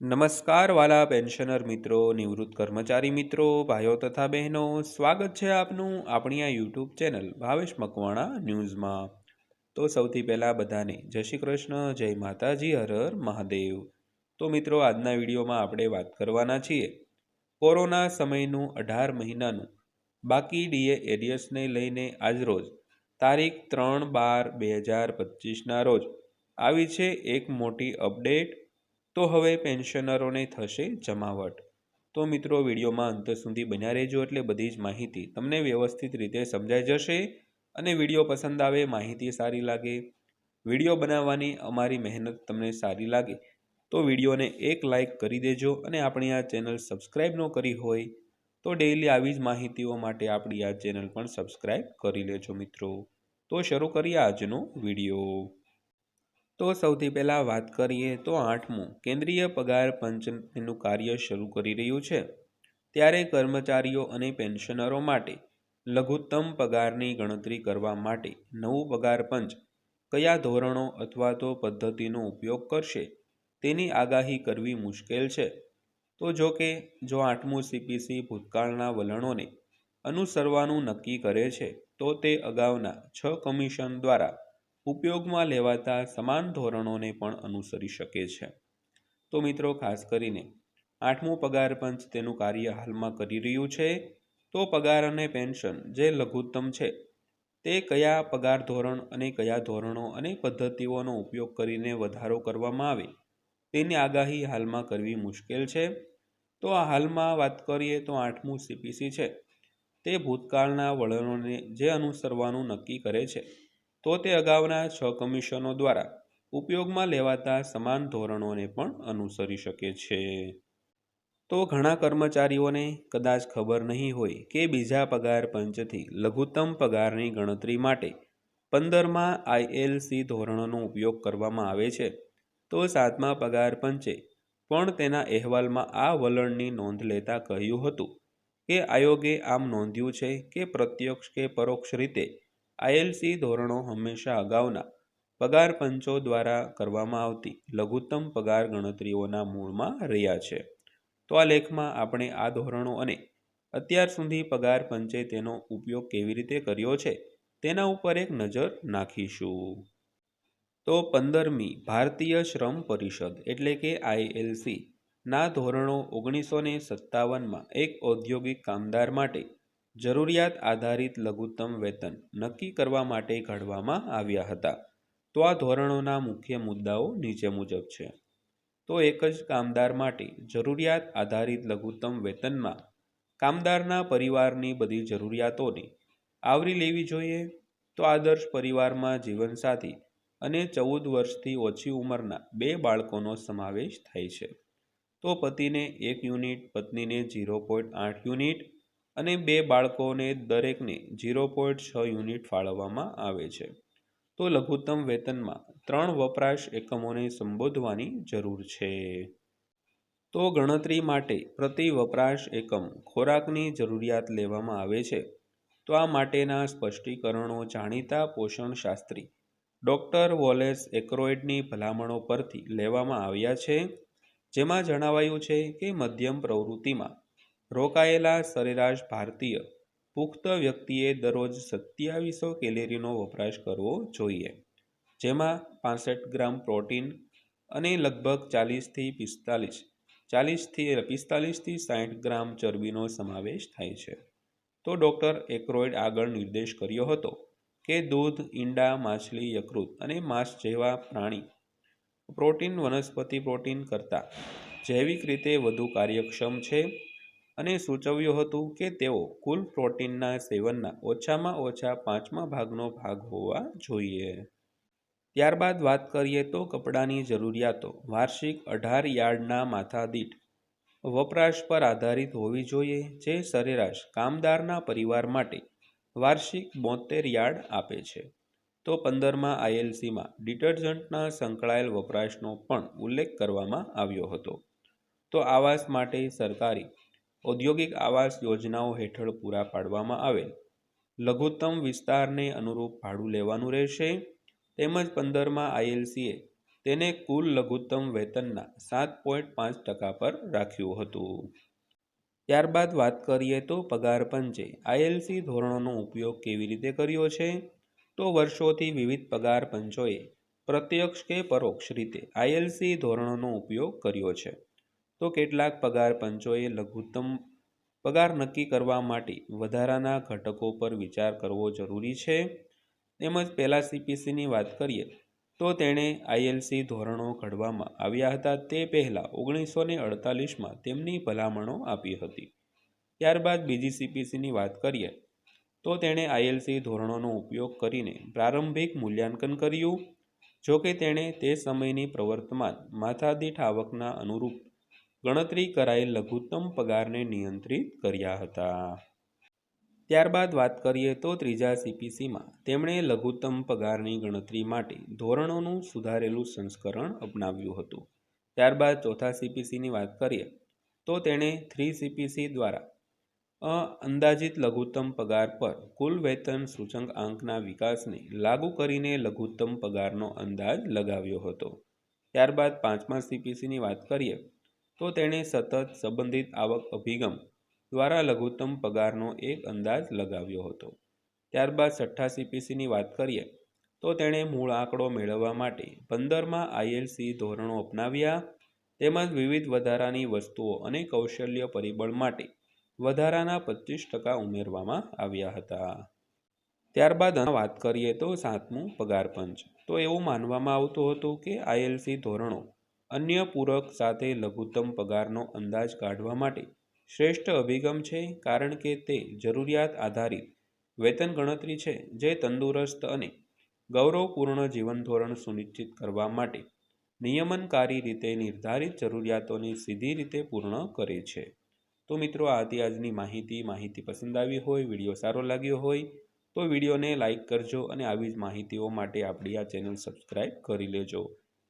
નમસ્કાર વાલા પેન્શનર મિત્રો, નિવૃત્ત કર્મચારી મિત્રો, ભાઈઓ તથા બહેનો, સ્વાગત છે આપનું આપણી આ યુટ્યુબ ચેનલ ભાવેશ મકવાણા ન્યૂઝમાં. તો સૌથી પહેલાં બધાને જય શ્રી કૃષ્ણ, જય માતાજી, હર હર મહાદેવ. તો મિત્રો, આજના વિડીયોમાં આપણે વાત કરવાના છીએ કોરોના સમયનું અઢાર મહિનાનું. બાકી ડીએ એરિયસને લઈને આજરોજ તારીખ ત્રણ બાર બે હજાર પચીસના રોજ આવી છે એક મોટી અપડેટ. તો હવે પેન્શનરોને થશે જમાવટ. તો મિત્રો, વિડીયોમાં અંત સુધી બન્યા રહેજો એટલે બધી જ માહિતી તમને વ્યવસ્થિત રીતે સમજાઈ જશે અને વીડિયો પસંદ આવે માહિતી સારી લાગે. વીડિયો બનાવવાની અમારી મહેનત તમને સારી લાગે તો વિડીયોને એક લાઇક કરી દેજો અને આપણી આ ચેનલ સબસ્ક્રાઈબ ન કરી હોય તો ડેઇલી આવી જ માહિતીઓ માટે આપણી આ ચેનલ પણ સબસ્ક્રાઈબ કરી લેજો મિત્રો. તો શરૂ કરીએ આજનો વીડિયો. તો સૌથી પહેલાં વાત કરીએ તો આઠમું. કેન્દ્રીય પગાર પંચ એનું કાર્ય શરૂ કરી રહ્યું છે. ત્યારે કર્મચારીઓ અને પેન્શનરો માટે લઘુત્તમ પગારની ગણતરી કરવા માટે નવું પગાર પંચ કયા ધોરણો અથવા તો પદ્ધતિનો ઉપયોગ કરશે તેની આગાહી કરવી મુશ્કેલ છે. તો જો કે, જો આઠમું સીપીસી ભૂતકાળના વલણોને અનુસરવાનું નક્કી કરે છે, તો તે અગાઉના છ કમિશન દ્વારા ઉપયોગમાં લેવાતા સમાન ધોરણોને પણ અનુસરી શકે છે. તો મિત્રો, ખાસ કરીને આઠમું પગાર પંચ તેનું કાર્ય હાલમાં કરી રહ્યું છે. તો પગાર અને પેન્શન જે લઘુત્તમ છે, તે કયા પગાર ધોરણ અને કયા ધોરણો અને પદ્ધતિઓનો ઉપયોગ કરીને વધારો કરવામાં આવે, તેની આગાહી હાલમાં કરવી મુશ્કેલ છે. તો આ હાલમાં વાત કરીએ તો આઠમું સીપીસી છે. તે ભૂતકાળના વલણોને જે અનુસરવાનું નક્કી કરે છે. તો તે અગાઉના છ કમિશનો દ્વારા ઉપયોગમાં લેવાતા સમાન ધોરણોને પણ અનુસરી શકે છે. તો ઘણા કર્મચારીઓને કદાચ ખબર નહીં હોય કે બીજા પગાર પંચથી લઘુત્તમ પગારની ગણતરી માટે પંદરમાં આઈએલસી ધોરણોનો ઉપયોગ કરવામાં આવે છે. તો સાતમા પગાર પંચે પણ તેના અહેવાલમાં આ વલણની નોંધ લેતા કહ્યું હતું કે આયોગે આમ નોંધ્યું છે કે પ્રત્યક્ષ કે પરોક્ષ રીતે આઈએલસી ધોરણો હંમેશા અગાઉના પગાર પંચો દ્વારા કરવામાં આવતી લઘુત્તમ પગાર ગણતરીઓના મૂળમાં રહ્યા છે. તો આ લેખમાં આપણે આ ધોરણો અને અત્યાર સુધી પગાર પંચે તેનો ઉપયોગ કેવી રીતે કર્યો છે તેના ઉપર એક નજર નાખીશું. તો પંદરમી, ભારતીય શ્રમ પરિષદ એટલે કે આઈએલસી ના ધોરણો ઓગણીસો ને સત્તાવનમાં એક ઔદ્યોગિક કામદાર માટે જરૂરિયાત આધારિત લઘુત્તમ વેતન નક્કી કરવા માટે ઘડવામાં આવ્યા હતા. તો આ ધોરણોના મુખ્ય મુદ્દાઓ નીચે મુજબ છે. તો એક જ કામદાર માટે જરૂરિયાત આધારિત લઘુત્તમ વેતનમાં કામદારના પરિવારની બધી જરૂરિયાતોને આવરી લેવી જોઈએ? તો આદર્શ પરિવારમાં જીવનસાથી અને ચૌદ વર્ષથી ઓછી ઉંમરના બે બાળકોનો સમાવેશ થાય છે. તો પતિને એક યુનિટ, પત્નીને ઝીરો પોઈન્ટ આઠ યુનિટ અને બે બાળકોને દરેકને ઝીરો પોઈન્ટ છ યુનિટ ફાળવવામાં આવે છે. તો લઘુત્તમ વેતનમાં ત્રણ વપરાશ એકમોને સંબોધવાની જરૂર છે. તો ગણતરી માટે પ્રતિ વપરાશ એકમ ખોરાકની જરૂરિયાત લેવામાં આવે છે. તો આ માટેના સ્પષ્ટીકરણો જાણીતા પોષણશાસ્ત્રી ડૉક્ટર વોલેસ એક્રોઇડની ભલામણો પરથી લેવામાં આવ્યા છે. જેમાં જણાવાયું છે કે મધ્યમ પ્રવૃત્તિમાં રોકાયેલા સરેરાશ ભારતીય પુખ્ત વ્યક્તિએ દરરોજ સત્યાવીસો કેલેરીનો વપરાશ કરવો જોઈએ. જેમાં પાસઠ ગ્રામ પ્રોટીન અને લગભગ ચાલીસથી પિસ્તાલીસ, ચાલીસથી પિસ્તાલીસથી સાઠ ગ્રામ ચરબીનો સમાવેશ થાય છે. તો ડૉક્ટર એક્રોઇડ આગળ નિર્દેશ કર્યો હતો કે દૂધ, ઈંડા, માછલી, યકૃત અને માંસ જેવા પ્રાણી પ્રોટીન વનસ્પતિ પ્રોટીન કરતાં જૈવિક રીતે વધુ કાર્યક્ષમ છે અને સૂચવ્યું હતું કે તેઓ કુલ પ્રોટીનના સેવનના ઓછામાં ઓછા પાંચમા ભાગનો ભાગ હોવા જોઈએ. ત્યારબાદ વાત કરીએ તો કપડાની જરૂરિયાતો. વાર્ષિક અઢાર યાર્ડના માથાદીઠ વપરાશ પર આધારિત હોવી જોઈએ, જે સરેરાશ કામદારના પરિવાર માટે વાર્ષિક બોતેર યાર્ડ આપે છે. તો પંદરમાં આઈએલસીમાં ડિટર્જન્ટના સંકળાયેલ વપરાશનો પણ ઉલ્લેખ કરવામાં આવ્યો હતો. તો આવાસ માટે સરકારી ઔદ્યોગિક આવાસ યોજનાઓ હેઠળ પૂરા પાડવામાં આવેલ. લઘુત્તમ વિસ્તારને અનુરૂપ ભાડું લેવાનું રહેશે. તેમજ પંદરમાં આઈએલસીએ તેને કુલ લઘુત્તમ વેતનના સાત પોઈન્ટ પાંચ ટકા પર રાખ્યું હતું. ત્યારબાદ વાત કરીએ તો પગાર પંચે આઈએલસી ધોરણોનો ઉપયોગ કેવી રીતે કર્યો છે? તો વર્ષોથી વિવિધ પગાર પંચોએ પ્રત્યક્ષ કે પરોક્ષ રીતે આઈએલસી ધોરણોનો ઉપયોગ કર્યો છે. તો કેટલાક પગાર પંચોએ લઘુત્તમ પગાર નક્કી કરવા માટે વધારાના ઘટકો પર વિચાર કરવો જરૂરી છે. તેમજ પહેલાં સીપીસીની વાત કરીએ, તો તેણે આઈએલસી ધોરણો ઘડવામાં આવ્યા હતા. તે પહેલાં ઓગણીસો ને અડતાલીસમાં તેમની ભલામણો આપી હતી. ત્યારબાદ બીજી સીપીસીની વાત કરીએ, તો તેણે આઈએલસી ધોરણોનો ઉપયોગ કરીને પ્રારંભિક મૂલ્યાંકન કર્યું. જો કે તેણે તે સમયની પ્રવર્તમાન માથાદીઠ આવકના અનુરૂપ ગણતરી કરાયેલ લઘુત્તમ પગારને નિયંત્રિત કર્યા હતા. ત્યારબાદ વાત કરીએ તો ત્રીજા સીપીસીમાં તેમણે લઘુત્તમ પગારની ગણતરી માટે ધોરણોનું સુધારેલું સંસ્કરણ અપનાવ્યું હતું. ત્યારબાદ ચોથા સીપીસીની વાત કરીએ તો તેણે થ્રી સીપીસી દ્વારા અંદાજિત લઘુત્તમ પગાર પર કુલ વેતન સૂચક આંકના વિકાસને લાગુ કરીને લઘુત્તમ પગારનો અંદાજ લગાવ્યો હતો. ત્યારબાદ પાંચમા સીપીસીની વાત કરીએ તો તેણે સતત સંબંધિત આવક અભિગમ દ્વારા લઘુત્તમ પગારનો એક અંદાજ લગાવ્યો હતો. ત્યારબાદ છઠ્ઠા સીપીસીની વાત કરીએ, તો તેણે મૂળ આંકડો મેળવવા માટે પંદરમાં આઈએલસી ધોરણો અપનાવ્યા, તેમજ વિવિધ વધારાની વસ્તુઓ અને કૌશલ્ય પરિબળ માટે વધારાના પચીસ ટકા ઉમેરવામાં આવ્યા હતા. ત્યારબાદ વાત કરીએ તો સાતમું પગાર પંચ તો એવું માનવામાં આવતું હતું કે આઈએલસી ધોરણો અન્ય પૂરક સાથે લઘુત્તમ પગારનો અંદાજ કાઢવા માટે શ્રેષ્ઠ અભિગમ છે કારણ કે તે જરૂરિયાત આધારિત વેતન ગણતરી છે જે તંદુરસ્ત અને ગૌરવપૂર્ણ જીવનધોરણ સુનિશ્ચિત કરવા માટે નિયમનકારી રીતે નિર્ધારિત જરૂરિયાતોને સીધી રીતે પૂર્ણ કરે છે. તો મિત્રો આ હતી આજની માહિતી માહિતી પસંદ આવી હોય, વીડિયો સારો લાગ્યો હોય, તો વિડીયોને લાઇક કરજો અને આવી જ માહિતીઓ માટે આપણી આ ચેનલ સબસ્ક્રાઈબ કરી લેજો.